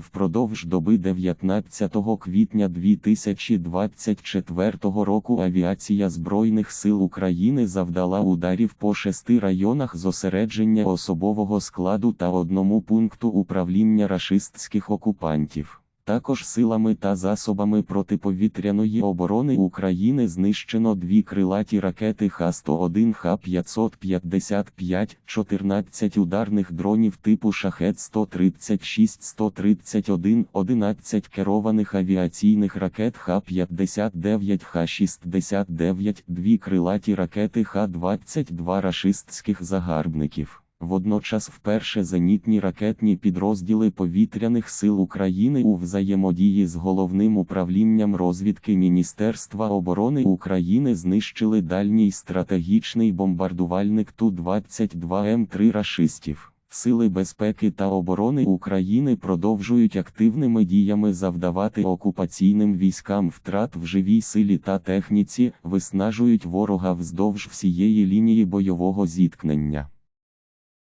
Впродовж доби 19 квітня 2024 року авіація Збройних сил України завдала ударів по шести районах зосередження особового складу та одному пункту управління рашистських окупантів. Також силами та засобами протиповітряної оборони України знищено дві крилаті ракети Х-101, Х-555, 14 ударних дронів типу Шахет-136-131, 11 керованих авіаційних ракет Х-59, Х-69, дві крилаті ракети Х-22 рашистських загарбників. Водночас вперше зенітні ракетні підрозділи повітряних сил України у взаємодії з головним управлінням розвідки Міністерства оборони України знищили дальній стратегічний бомбардувальник Ту-22М3 рашистів. Сили безпеки та оборони України продовжують активними діями завдавати окупаційним військам втрат в живій силі та техніці, виснажують ворога вздовж всієї лінії бойового зіткнення.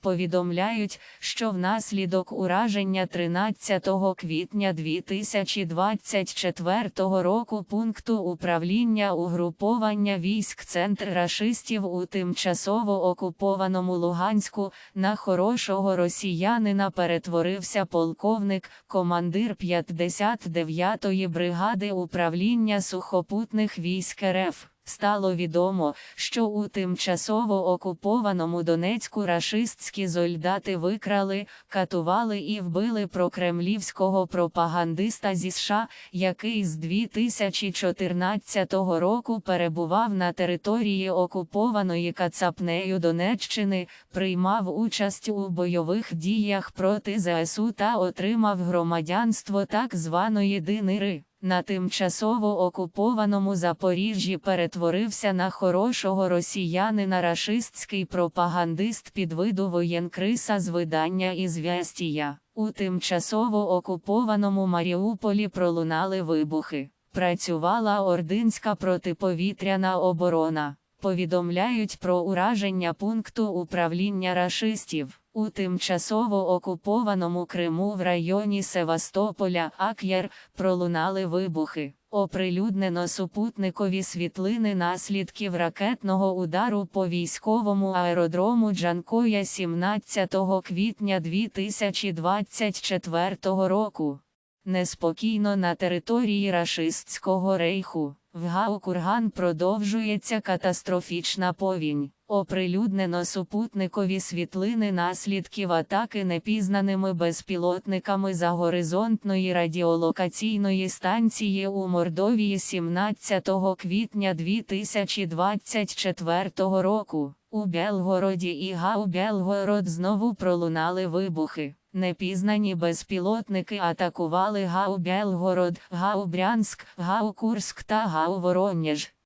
Повідомляють, що внаслідок ураження 13 квітня 2024 року пункту управління угруповання військ Центр рашистів у тимчасово окупованому Луганську на хорошого росіянина перетворився полковник, командир 59-ї бригади управління сухопутних військ РФ. Стало відомо, що у тимчасово окупованому Донецьку рашистські зольдати викрали, катували і вбили прокремлівського пропагандиста зі США, який з 2014 року перебував на території окупованої Кацапнею Донеччини, приймав участь у бойових діях проти ЗСУ та отримав громадянство так званої Динири. На тимчасово окупованому Запоріжжі перетворився на хорошого росіянина рашистський пропагандист під виду воєнкриса з видання «Ізвестія». У тимчасово окупованому Маріуполі пролунали вибухи. Працювала ординська протиповітряна оборона. Повідомляють про ураження пункту управління рашистів. У тимчасово окупованому Криму в районі Севастополя Ак'єр пролунали вибухи. Оприлюднено супутникові світлини наслідків ракетного удару по військовому аеродрому Джанкоя 17 квітня 2024 року. Неспокійно на території рашистського рейху. В Гаукурган продовжується катастрофічна повінь. Оприлюднено супутникові світлини наслідків атаки непізнаними безпілотниками за горизонтної радіолокаційної станції у Мордовії 17 квітня 2024 року. У Белгороді і Гау-Белгород знову пролунали вибухи. Непізнані безпілотники атакували Гау-Белгород, Гау-Брянськ, Гау-Курськ та Гау-Воронеж.